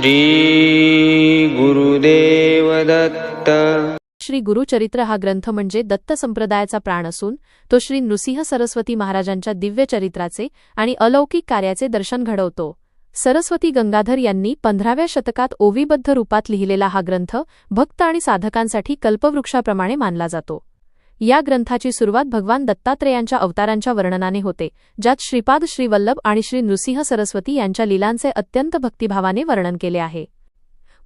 श्री गुरुदेव दत्त श्री गुरुचरित्र हा ग्रंथ म्हणजे दत्त संप्रदायाचा प्राण असून तो श्री नृसिंह सरस्वती महाराजांच्या दिव्य चरित्राचे आणि अलौकिक कार्याचे दर्शन घडवतो. सरस्वती गंगाधर यांनी पंधराव्या शतकात ओवीबद्ध रूपात लिहिलेला हा ग्रंथ भक्त आणि साधकांसाठी कल्पवृक्षाप्रमाणे मानला जातो. या ग्रंथाची सुरुवात भगवान दत्तात्रेयांच्या अवतारांच्या वर्णनाने होते ज्यात श्रीपाद श्रीवल्लभ आणि श्री नृसिंह सरस्वती यांच्या लीलांचे अत्यंत भक्तिभावाने वर्णन केले आहे.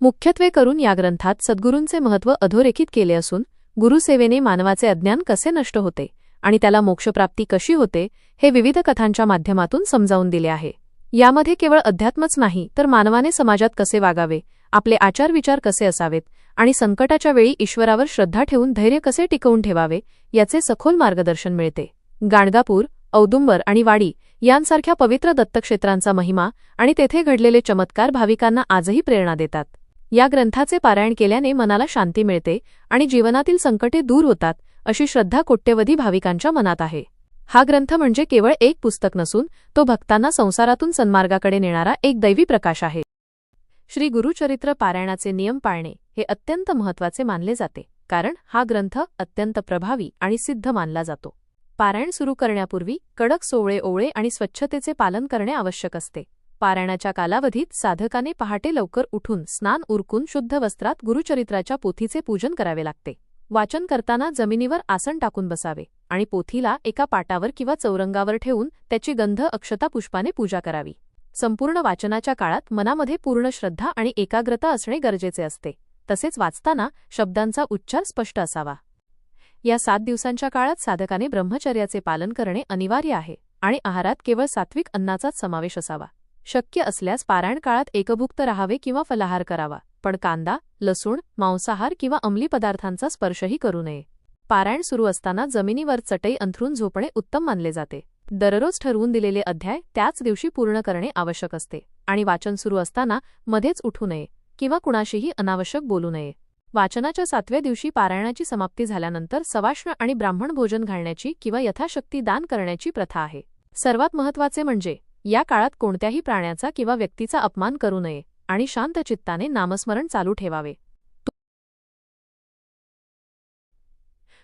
मुख्यत्वे करून या ग्रंथात सद्गुरूंचे महत्त्व अधोरेखित केले असून गुरुसेवेने मानवाचे अज्ञान कसे नष्ट होते आणि त्याला मोक्षप्राप्ती कशी होते हे विविध कथांच्या माध्यमातून समजावून दिले आहे. यामध्ये केवळ अध्यात्मच नाही तर मानवाने समाजात कसे वागावे आपले आचारविचार कसे असावेत आणि संकटाच्या वेळी ईश्वरावर श्रद्धा ठेवून धैर्य कसे टिकवून ठेवावे याचे सखोल मार्गदर्शन मिळते. गाणगापूर औदुंबर आणि वाडी यांसारख्या पवित्र दत्तक्षेत्रांचा महिमा आणि तेथे घडलेले चमत्कार भाविकांना आजही प्रेरणा देतात. या ग्रंथाचे पारायण केल्याने मनाला शांती मिळते आणि जीवनातील संकटे दूर होतात अशी श्रद्धा कोट्यवधी भाविकांच्या मनात आहे. हा ग्रंथ म्हणजे केवळ एक पुस्तक नसून तो भक्तांना संसारातून सन्मार्गाकडे नेणारा एक दैवी प्रकाश आहे. श्री गुरुचरित्र पारायणाचे नियम पाळणे हे अत्यंत महत्त्वाचे मानले जाते कारण हा ग्रंथ अत्यंत प्रभावी आणि सिद्ध मानला जातो. पारायण सुरू करण्यापूर्वी कडक सोवळे ओवळे आणि स्वच्छतेचे पालन करणे आवश्यक असते. पारायणाच्या कालावधीत साधकाने पहाटे लवकर उठून स्नान उरकून शुद्ध वस्त्रात गुरुचरित्राच्या पोथीचे पूजन करावे लागते. वाचन करताना जमिनीवर आसन टाकून बसावे आणि पोथीला एका पाटावर किंवा चौरंगावर ठेवून त्याची गंध अक्षता पुष्पाने पूजा करावी. संपूर्ण वाचनाच्या काळात मनामध्ये पूर्ण श्रद्धा आणि एकाग्रता असणे गरजेचे असते. तसेच वाचताना शब्दांचा उच्चार स्पष्ट असावा. या सात दिवसांच्या काळात साधकाने ब्रह्मचर्याचे पालन करणे अनिवार्य आहे आणि आहारात केवळ सात्विक अन्नाचाच समावेश असावा. शक्य असल्यास पारायण काळात एकभुक्त राहावे किंवा फलाहार करावा पण कांदा लसूण मांसाहार किंवा अंमली पदार्थांचा स्पर्शही करू नये. पारायण सुरू असताना जमिनीवर चटई अंथरून झोपणे उत्तम मानले जाते. दररोज ठरवून दिलेले अध्याय त्याच दिवशी पूर्ण करणे आवश्यक असते आणि वाचन सुरू असताना मध्येच उठू नये किंवा कुणाशीही अनावश्यक बोलू नये. वाचनाच्या सातव्या दिवशी पारायणाची समाप्ती झाल्यानंतर सवाष्ण आणि ब्राह्मण भोजन घालण्याची किंवा यथाशक्ती दान करण्याची प्रथा आहे. सर्वात महत्त्वाचे म्हणजे या काळात कोणत्याही प्राण्याचा किंवा व्यक्तीचा अपमान करू नये आणि शांत चित्ताने नामस्मरण चालू ठेवावे.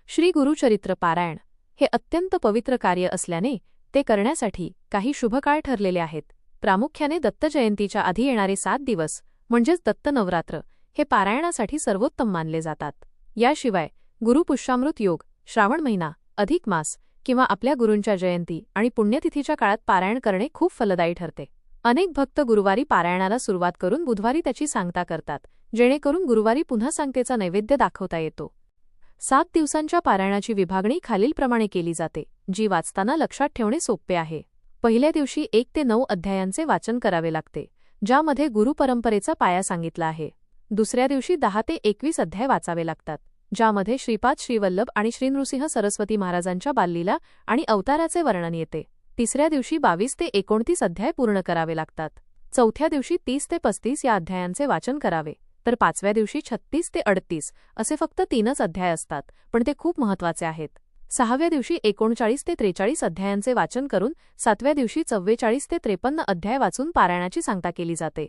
श्री गुरुचरित्र पारायण हे अत्यंत पवित्र कार्य असल्याने ते करण्यासाठी काही शुभकाळ ठरलेले आहेत. प्रामुख्याने दत्त जयंतीच्या आधी येणारे सात दिवस म्हणजेच दत्त नवरात्र हे पारायणासाठी सर्वोत्तम मानले जातात. याशिवाय गुरुपुष्यामृत योग श्रावण महिना अधिक मास किंवा आपल्या गुरूंच्या जयंती आणि पुण्यतिथीच्या काळात पारायण करणे खूप फलदायी ठरते. अनेक भक्त गुरुवारी पारायणाला सुरुवात करून बुधवारी त्याची सांगता करतात जेणेकरून गुरुवारी पुन्हा सांगतेचा नैवेद्य दाखवता येतो. सात दिवसांच्या पारायणाची विभागणी खालीलप्रमाणे केली जाते जी वाचताना लक्षात ठेवणे सोपे आहे. पहिल्या दिवशी एक ते नऊ अध्यायांचे वाचन करावे लागते ज्यामध्ये गुरुपरंपरेचा पाया सांगितला आहे. दुसऱ्या दिवशी दहा ते एकवीस अध्याय वाचावे लागतात ज्यामध्ये श्रीपाद श्रीवल्लभ आणि श्री नृसिंह सरस्वती महाराजांच्या बाललीला आणि अवताराचे वर्णन येते. तिसऱ्या दिवशी बावीस ते एकोणतीस अध्याय पूर्ण करावे लागतात. चौथ्या दिवशी तीस ते पस्तीस या अध्यायांचे वाचन करावे. तर पाचव्या दिवशी छत्तीस ते अडतीस असे फक्त तीनच अध्याय असतात पण ते खूप महत्त्वाचे आहेत. सहाव्या दिवशी एकोणचाळीस ते त्रेचाळीस अध्यायांचे वाचन करून सातव्या दिवशी चव्वेचाळीस ते त्रेपन्न अध्याय वाचून पारायणाची सांगता केली जाते.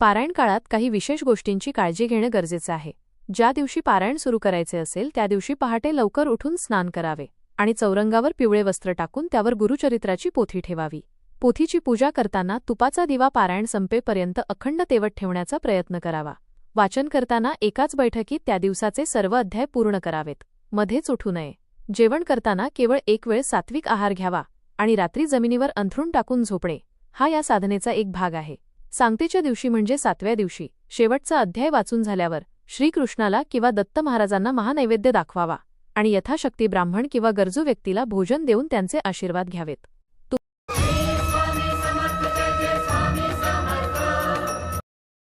पारायण काळात काही विशेष गोष्टींची काळजी घेणं गरजेचं आहे. ज्या दिवशी पारायण सुरू करायचे असेल त्या दिवशी पहाटे लवकर उठून स्नान करावे आणि चौरंगावर पिवळे वस्त्र टाकून त्यावर गुरुचरित्राची पोथी ठेवावी. पोथीची पूजा करताना तुपाचा दिवा पारायण संपेपर्यंत अखंड तेवत ठेवण्याचा प्रयत्न करावा. वाचन करताना एकाच बैठकीत त्या दिवसाचे सर्व अध्याय पूर्ण करावेत. मध्येच उठू नये. जेवण करताना केवळ एक वेळ सात्विक आहार घ्यावा आणि रात्री जमिनीवर अंथरून टाकून झोपणे. हा या साधनेचा एक भाग आहे. सांगतेच्या दिवशी म्हणजे सातव्या दिवशी. शेवटचा अध्याय वाचून झाल्यावर श्रीकृष्णाला किंवा दत्त महाराजांना महानैवेद्य दाखवावा आणि यथाशक्ती ब्राह्मण किंवा गरजू व्यक्तीला भोजन देऊन त्यांचे आशीर्वाद घ्यावेत.